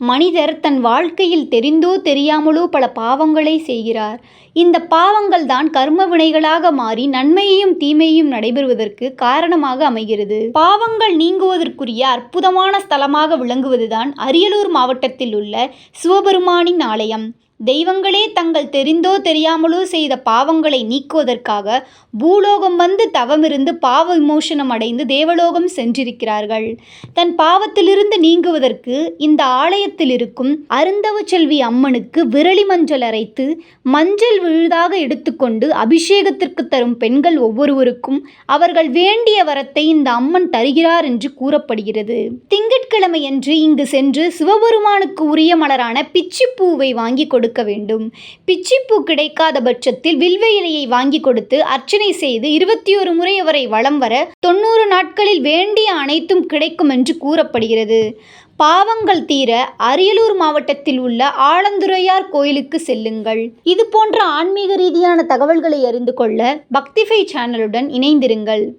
மனிதர் தன் வாழ்க்கையில் தெரிந்தோ தெரியாமலோ பல பாவங்களை செய்கிறார். இந்த பாவங்கள் தான் கர்ம வினைகளாக மாறி நன்மையையும் தீமையும் நடைபெறுவதற்கு காரணமாக அமைகிறது. பாவங்கள் நீங்குவதற்குரிய அற்புதமான ஸ்தலமாக விளங்குவதுதான் அரியலூர் மாவட்டத்தில் உள்ள சிவபெருமானின் ஆலயம். தெய்வங்களே தங்கள் தெரிந்தோ தெரியாமலோ செய்த பாவங்களை நீக்குவதற்காக பூலோகம் வந்து தவமிருந்து பாவ விமோசனம் அடைந்து தேவலோகம் சென்றிருக்கிறார்கள். தன் பாவத்திலிருந்து நீங்குவதற்கு இந்த ஆலயத்திலிருக்கும் அருந்தவச்செல்வி அம்மனுக்கு விரலி மஞ்சள் அரைத்து மஞ்சள் விழுதாக எடுத்துக்கொண்டு அபிஷேகத்திற்கு தரும் பெண்கள் ஒவ்வொருவருக்கும் அவர்கள் வேண்டிய வரத்தை இந்த அம்மன் தருகிறார் என்று கூறப்படுகிறது. திங்கட்கிழமையன்று இங்கு சென்று சிவபெருமானுக்கு உரிய மலரான பிச்சிப்பூவை வாங்கி கொடுக்க வேண்டும். பிச்சிப்பூ கிடைக்காத பட்சத்தில் வில்வ இலையை வாங்கி கொடுத்து அர்ச்சனை செய்து இருபத்தொரு முறை அவரை வலம் வர தொண்ணூறு நாட்களில் வேண்டிய அனைத்தும் கிடைக்கும் என்று கூறப்படுகிறது. பாவங்கள் தீர அரியலூர் மாவட்டத்தில் உள்ள ஆலந்துறையார் கோயிலுக்கு செல்லுங்கள். இது போன்ற ஆன்மீக ரீதியான தகவல்களை அறிந்து கொள்ள பக்திஃபை சேனலுடன் இணைந்திருங்கள்.